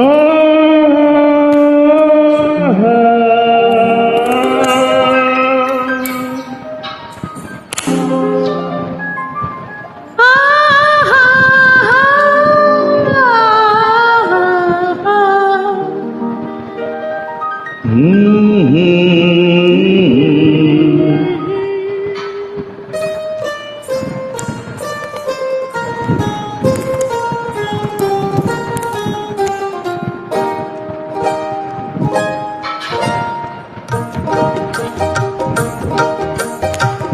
아!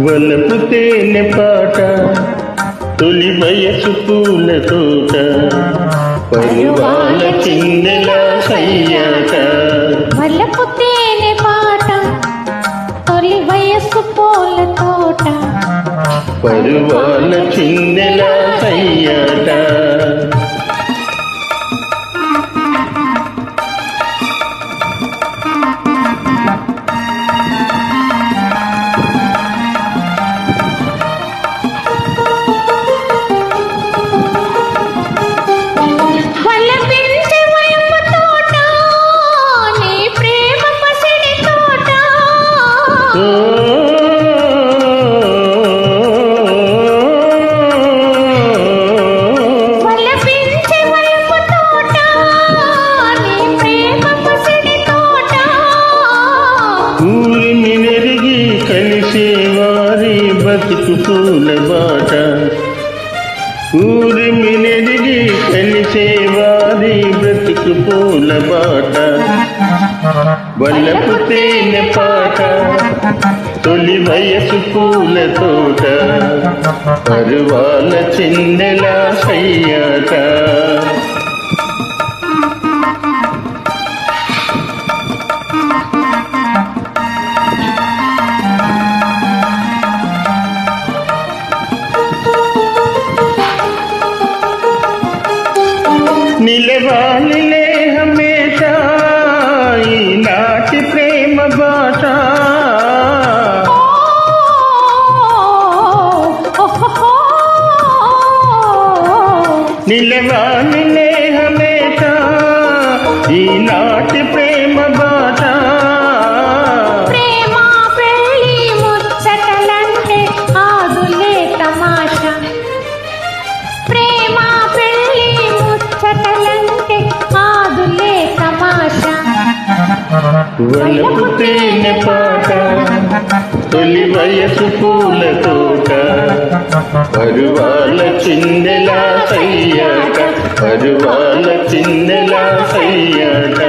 వలపు తేనె పాట తొలి వయసు పూల తోట పరువాల చిన్నెల సయ్యాట వల్లపు వయస్సు పూల తోట. పరువాల చిన్నెల సయ్యాట. పూల బాట ఊరిని నెరిగి కలిసే వారి పూల బాట వల్లపు తేనె పాట తొలి వయసు పూల తోట పరువాల చిన్నెలా సయ్యాట నిలవాలిలే హమేషా ఈనాటి ప్రేమ బాట నిలవాలిలే హమేషా ఈనాటి వలపు తేనె పాట తొలి వయసు పూల తోట పరువాల చిన్నెలా సయ్యాట. పరువాల చిన్నెలా సయ్యాట.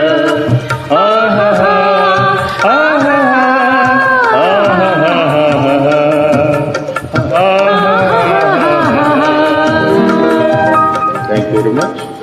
ఆహాహా ఆహాహా Thank you very much.